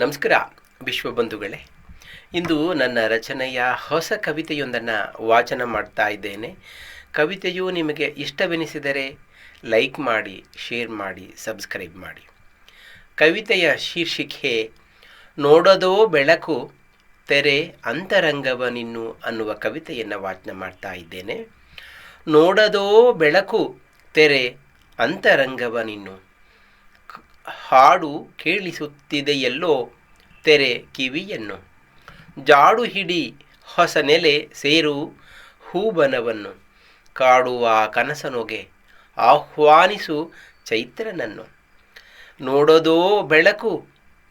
ನಮಸ್ಕಾರ ವಿಶ್ವಬಂಧುಗಳೇ ಇಂದು ನನ್ನ ರಚನೆಯ ಹೊಸ ಕವಿತೆಯೊಂದನ್ನು ವಾಚನ ಮಾಡ್ತಾ ಇದ್ದೇನೆ. ಕವಿತೆಯು ನಿಮಗೆ ಇಷ್ಟವೆನಿಸಿದರೆ ಲೈಕ್ ಮಾಡಿ, ಶೇರ್ ಮಾಡಿ, ಸಬ್ಸ್ಕ್ರೈಬ್ ಮಾಡಿ. ಕವಿತೆಯ ಶೀರ್ಷಿಕೆ, ನೋಡೋದೋ ಬೆಳಕು, ತೆರೆ ಅಂತರಂಗವನಿನ್ನು ಅನ್ನುವ ಕವಿತೆಯನ್ನು ವಾಚನ ಮಾಡ್ತಾ ಇದ್ದೇನೆ. ನೋಡದೋ ಬೆಳಕು, ತೆರೆ ಅಂತರಂಗವನಿನ್ನು ಹಾಡು ಕೇಳಿಸುತ್ತಿದೆಯಲ್ಲೋ ತೆರೆ ಕಿವಿಯನ್ನು. ಜಾಡು ಹಿಡಿ ಹೊಸ ನೆಲೆ ಸೇರು ಹೂಬನವನ್ನು. ಕಾಡುವ ಕನಸನೊಗೆ ಆಹ್ವಾನಿಸು ಚೈತ್ರನನ್ನು. ನೋಡೋದೋ ಬೆಳಕು,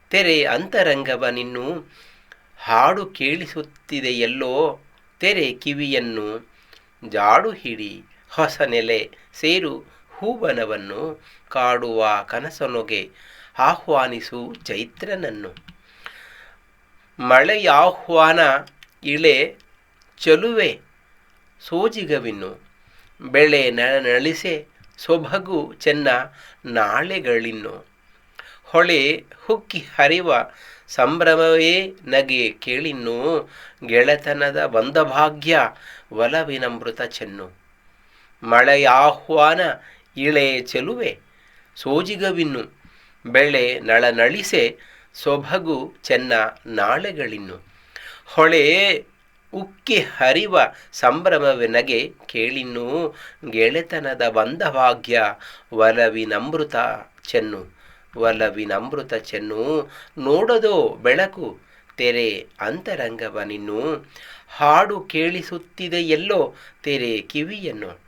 ತೆರೆ ಅಂತರಂಗವ ನಿನ್ನು. ಹಾಡು ಕೇಳಿಸುತ್ತಿದೆಯಲ್ಲೋ ತೆರೆ ಕಿವಿಯನ್ನು. ಜಾಡು ಹಿಡಿ ಹೊಸ ನೆಲೆ ಸೇರು ಹೂವನವನ್ನು ಕಾಡುವ ಕನಸನೊಗೆ ಆಹ್ವಾನಿಸು ಚೈತ್ರನನ್ನು ಮಳೆಯಾಹ್ವಾನ ಇಳೆ ಚಲುವೆ ಸೋಜಿಗವಿನ್ನು. ಬೆಳೆ ನಳಿಸೆ ಸೊಬಗು ಚೆನ್ನ ನಾಳೆಗಳಿನ್ನು. ಹೊಳೆ ಹುಕ್ಕಿ ಹರಿವ ಸಂಭ್ರಮವೇ ನಗೆ ಕೇಳಿನ್ನು. ಗೆಳೆತನದ ಬಂದಭಾಗ್ಯ ಒಲವಿನಮೃತ ಚೆನ್ನು. ಮಳೆಯಾಹ್ವಾನ ಇಳೆ ಚೆಲುವೆ, ಸೋಜಿಗವಿನ್ನು ಬೆಳೆ ನಳನಳಿಸೆ ಸೊಬಗು ಚೆನ್ನ ನಾಳೆಗಳಿನ್ನು. ಹೊಳೆ ಉಕ್ಕಿ ಹರಿವ ಸಂಭ್ರಮವೆನಗೆ ಕೇಳಿನ್ನು, ಗೆಳೆತನದ ಬಂಧಭಾಗ್ಯ ವಲವಿನಮೃತ ಚೆನ್ನು. ಒಲವಿನಮೃತ ಚೆನ್ನು, ನೋಡದೋ ಬೆಳಕು ತೆರೆ ಅಂತರಂಗವನಿನ್ನು. ಹಾಡು ಕೇಳಿಸುತ್ತಿದೆ ಎಲ್ಲೋ ತೆರೆ ಕಿವಿಯನ್ನು,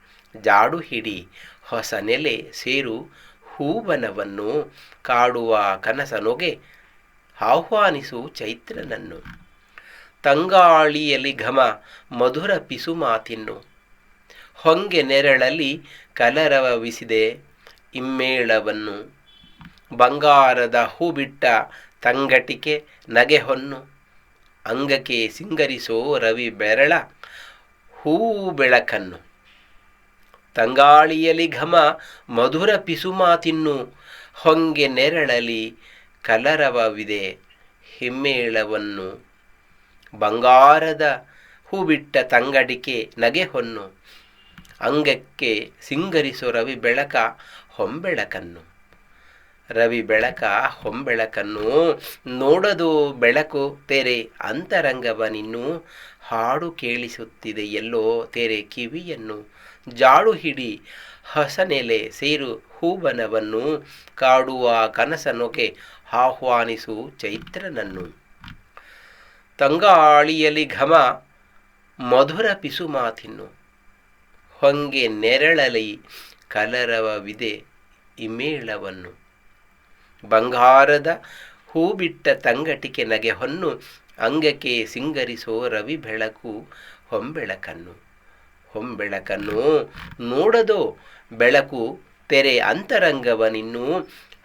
ಜಾಡು ಹಿಡಿ ಹೊಸ ನೆಲೆ ಸೇರು ಹೂವನವನ್ನು ಕಾಡುವ ಕನಸನೊಗೆ ಆಹ್ವಾನಿಸು ಚೈತ್ರನನ್ನು. ತಂಗಾಳಿಯಲ್ಲಿ ಘಮ, ಮಧುರ ಪಿಸು ಮಾತಿನ್ನು. ಹೊಂಗೆ ನೆರಳಲ್ಲಿ ಕಲರವವಿಸಿದೆ ಇಮ್ಮೇಳವನ್ನು. ಬಂಗಾರದ ಹೂ ಬಿಟ್ಟ ತಂಗಟಿಕೆ ನಗೆಹೊನ್ನು. ಅಂಗಕ್ಕೆ ಸಿಂಗರಿಸೋ ರವಿ ಬೆರಳ ಹೂ ಬೆಳಕನ್ನು. ತಂಗಾಳಿಯಲಿ ಘಮ, ಮಧುರ ಪಿಸುಮಾತಿನ್ನು ಹೊಂಗೆ ನೆರಳಲಿ ಕಲರವವಿದೆ ಹಿಮ್ಮೇಳವನ್ನು. ಬಂಗಾರದ ಹೂಬಿಟ್ಟ ತಂಗಡಿಕೆ ನಗೆ ಹೊನ್ನು. ಅಂಗಕ್ಕೆ ಸಿಂಗರಿಸೋ ರವಿ ಬೆಳಕ ಹೊಂಬೆಳಕನ್ನು. ರವಿ ಬೆಳಕ ಹೊಂಬೆಳಕನ್ನು. ನೋಡದು ಬೆಳಕು ತೆರೆ ಅಂತರಂಗವನಿನ್ನು. ಹಾಡು ಕೇಳಿಸುತ್ತಿದೆ ಎಲ್ಲೋ ತೆರೆ ಕಿವಿಯನ್ನು. ಜಾಡು ಹಿಡಿ ಹಸನೆಲೆ ಸೇರು ಹೂವನವನ್ನು ಕಾಡುವ ಕನಸನೊಗೆ ಆಹ್ವಾನಿಸು ಚೈತ್ರನನ್ನು. ತಂಗಾಳಿಯಲಿ ಘಮ, ಮಧುರ ಪಿಸುಮಾತಿನ್ನು ಹೊಂಗೆ ನೆರಳಲಿ ಕಲರವವಿದೆ ಇಮೇಳವನ್ನು. ಬಂಗಾರದ ಹೂಬಿಟ್ಟ ತಂಗಟಿಕೆ ನಗೆ ಹೊನ್ನು ಅಂಗಕ್ಕೆ ಸಿಂಗರಿಸೋ ರವಿ ಬೆಳಕು ಹೊಂಬೆಳಕನ್ನು. ಹೊಂಬೆಳಕನ್ನು ನೋಡದು ಬೆಳಕು ತೆರೆ ಅಂತರಂಗವನಿನ್ನು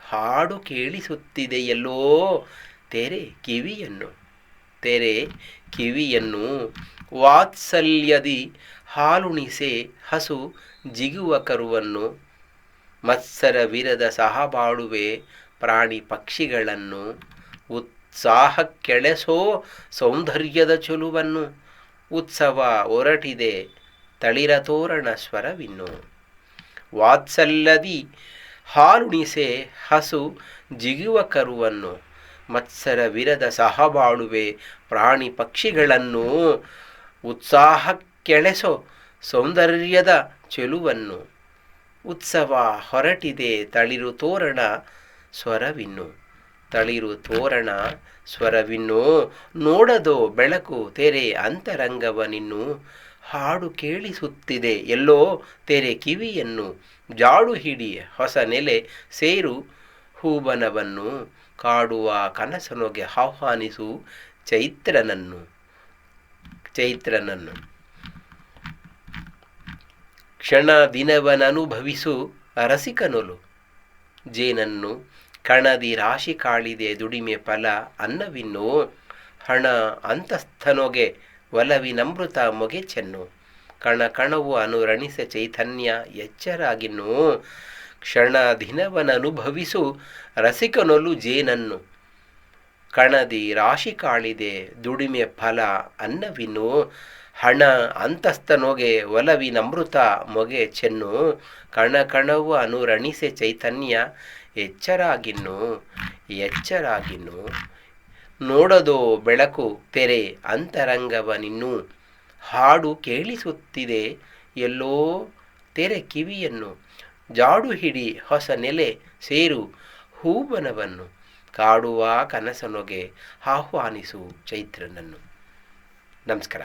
ಹಾಡು ಕೇಳಿಸುತ್ತಿದೆಯಲ್ಲೋ? ತೆರೆ ಕಿವಿಯನ್ನು ತೆರೆ ಕಿವಿಯನ್ನು ವಾತ್ಸಲ್ಯದಿ ಹಾಲುಣಿಸೆ ಹಸು ಜಿಗುವ ಕರುವನ್ನು ಮತ್ಸರವಿರದ ಸಹಬಾಳುವೆ ಪ್ರಾಣಿ ಪಕ್ಷಿಗಳನ್ನು, ಉತ್ಸಾಹ ಕೆಳೆಸೋ ಸೌಂದರ್ಯದ ಚುಲುವನ್ನು ಉತ್ಸವ ಹೊರಟಿದೆ ತಳಿರ ತೋರಣ ಸ್ವರವಿನ್ನು. ವಾತ್ಸಲ್ಲದಿ ಹಾಲುಣಿಸೆ ಹಸು ಜಿಗುವ ಕರುವನ್ನು. ಮತ್ಸರವಿರದ ಸಹಬಾಳುವೆ ಪ್ರಾಣಿ ಪಕ್ಷಿಗಳನ್ನು. ಉತ್ಸಾಹ ಕೆಳೆಸೋ ಸೌಂದರ್ಯದ ಚೆಲುವನ್ನು. ಉತ್ಸವ ಹೊರಟಿದೆ ತಳಿರು ತೋರಣ ಸ್ವರವಿನ್ನು. ತಳಿರು ತೋರಣ ಸ್ವರವಿನ್ನು. ನೋಡದೋ ಬೆಳಕು ತೆರೆ ಅಂತರಂಗವನಿನ್ನು. ಹಾಡು ಕೇಳಿಸುತ್ತಿದೆ. ಎಲ್ಲೋ ತೆರೆ ಕಿವಿಯನ್ನು ಜಾಡು ಹಿಡಿ ಹೊಸ ನೆಲೆ ಸೇರು ಹೂಬನವನ್ನು ಕಾಡುವ ಕನಸನೊಗೆ ಆಹ್ವಾನಿಸು ಚೈತ್ರನನ್ನು. ಚೈತ್ರನನ್ನು. ಕ್ಷಣ ದಿನವನನುಭವಿಸು ರಸಿಕನೊಲು ಜೇನನ್ನು ಕಣದಿ ರಾಶಿ ಕಾಳಿದೆ ದುಡಿಮೆ ಫಲ ಅನ್ನವಿನ್ನೋ ಹಣ ಅಂತಸ್ಥನೊಗೆ ಒಲವಿನಮೃತ ಮೊಗೆ ಚೆನ್ನು ಕಣ ಕಣವು ಅನುರಣಿಸ ಚೈತನ್ಯ ಎಚ್ಚರಾಗಿನ್ನು. ಕ್ಷಣ ದಿನವನನುಭವಿಸು ರಸಿಕನೊಲು ಜೇನನ್ನು. ಕಣದಿ ರಾಶಿ ಕಾಳಿದೆ ದುಡಿಮೆ ಫಲ ಅನ್ನವಿನ್ನು. ಹಣ ಅಂತಸ್ತನೊಗೆ ಒಲವಿನಮೃತ ಮೊಗೆ ಚೆನ್ನು ಕಣ ಕಣವು ಅನುರಣಿಸೆ ಚೈತನ್ಯ ಎಚ್ಚರಾಗಿನ್ನು. ಎಚ್ಚರಾಗಿನ್ನು. ನೋಡದೋ ಬೆಳಕು ತೆರೆ ಅಂತರಂಗವನಿನ್ನು ಹಾಡು ಕೇಳಿಸುತ್ತಿದೆ. ಎಲ್ಲೋ ತೆರೆ ಕಿವಿಯನ್ನು, ಜಾಡು ಹಿಡಿ ಹೊಸ ನೆಲೆ ಸೇರು ಹೂಬನವನ್ನು, ಕಾಡುವ ಕನಸನೊಗೆ ಆಹ್ವಾನಿಸು ಚೈತ್ರನನ್ನು. ನಮಸ್ಕಾರ.